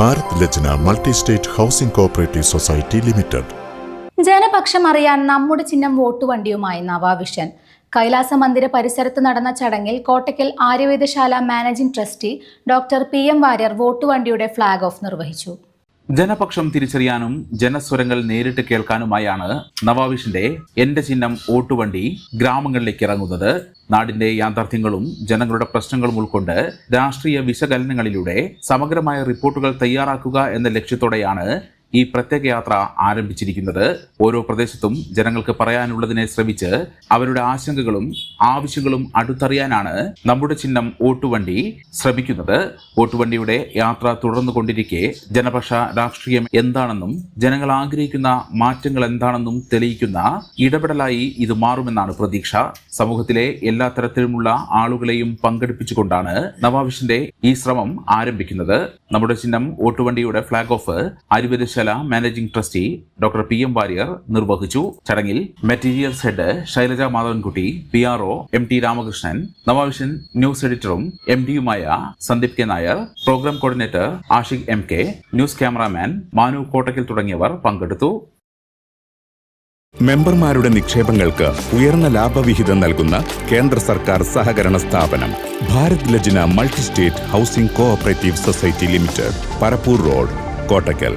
Bharat Lajna multi state housing cooperative society limited. Janapaksham അറിയാൻ നമ്മുടെ ചിഹ്നം വോട്ടുവണ്ടിയുമായി നവാവിഷൻ. കൈലാസ മന്ദിര പരിസരത്ത് നടന്ന ചടങ്ങിൽ Kottakkal Aryavaidyasala managing trustee doctor P M Warrier വോട്ടുവണ്ടിയുടെ flag off നിർവഹിച്ചു. ജനപക്ഷം തിരിച്ചറിയാനും ജനസ്വരങ്ങൾ നേരിട്ട് കേൾക്കാനുമായാണ് നവാവിഷിന്റെ എന്റെ ചിഹ്നം ഓട്ടുവണ്ടി ഗ്രാമങ്ങളിലേക്ക് ഇറങ്ങുന്നത്. നാടിന്റെ യാഥാർത്ഥ്യങ്ങളും ജനങ്ങളുടെ പ്രശ്നങ്ങളും ഉൾക്കൊണ്ട് രാഷ്ട്രീയ വിശകലനങ്ങളിലൂടെ സമഗ്രമായ റിപ്പോർട്ടുകൾ തയ്യാറാക്കുക എന്ന ലക്ഷ്യത്തോടെയാണ് ഈ പ്രത്യേക യാത്ര ആരംഭിച്ചിരിക്കുന്നത് ഓരോ പ്രദേശത്തും ജനങ്ങൾക്ക് പറയാനുള്ളതിനെ ശ്രമിച്ച് അവരുടെ ആശങ്കകളും ആവശ്യങ്ങളും അടുത്തറിയാനാണ് നമ്മുടെ ചിഹ്നം ഓട്ടുവണ്ടി ശ്രമിക്കുന്നത്. ഓട്ടുവണ്ടിയുടെ യാത്ര തുടർന്നു കൊണ്ടിരിക്കെ ജനപക്ഷ രാഷ്ട്രീയം എന്താണെന്നും ജനങ്ങൾ ആഗ്രഹിക്കുന്ന മാറ്റങ്ങൾ എന്താണെന്നും തെളിയിക്കുന്ന ഇടപെടലായി ഇത് മാറുമെന്നാണ് പ്രതീക്ഷ. സമൂഹത്തിലെ എല്ലാ തരത്തിലുമുള്ള ആളുകളെയും പങ്കെടുപ്പിച്ചുകൊണ്ടാണ് നവാവിഷിന്റെ ഈ ശ്രമം ആരംഭിക്കുന്നത്. നമ്മുടെ ചിഹ്നം ഓട്ടുവണ്ടിയുടെ flag off Ayurvedasala managing trustee doctor P M Warrier നിർവഹിച്ചു. ചടങ്ങിൽ materials head Shailaja Madhavankutty P R O M T Ramakrishnan Navavision news എഡിറ്ററും M ഡിയുമായ Sandeep K Nair programme coordinator Ashiq M K news cameraman Manu Kottakkal തുടങ്ങിയവർ പങ്കെടുത്തു. മെമ്പർമാരുടെ നിക്ഷേപങ്ങൾക്ക് ഉയർന്ന ലാഭവിഹിതം നൽകുന്ന കേന്ദ്ര സർക്കാർ സഹകരണ സ്ഥാപനം Bharat Lajna multi state housing cooperative society limited Parappur road Kottakkal.